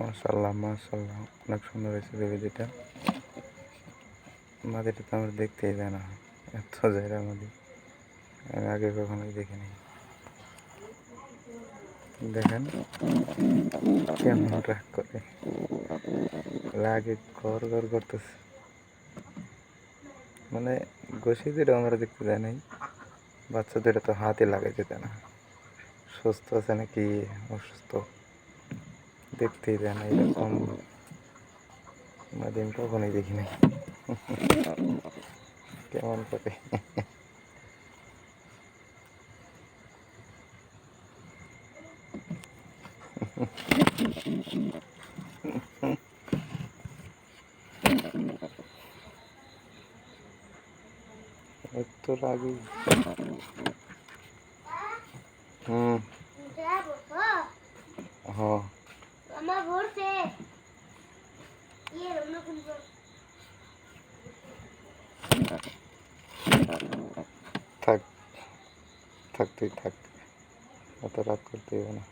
মাশাল্লাহ মাশাল্লাহ অনেক সুন্দর হয়েছে দেবী যেটা। মাদিটা তো আমরা দেখতেই যায় না। এত জায়গা মাদি আমি আগে কখনোই দেখিনি। দেখেন কেমন রাগ করে। লাগে ঘর ঘর করতেছে। মানে গোসি দুটো আমরা দেখতে যায় নাই, বাচ্চা দুটো তো হাতে লাগে যেতে না। সুস্থ আছে নাকি, অসুস্থ? দেখতেই দেয় না এরকম। মাদিম কখনোই দেখি নাই কেমন করে? এত রাগি। হুম। হ্যাঁ থাক। থাক তুই থাক। অত রাগ করতে না।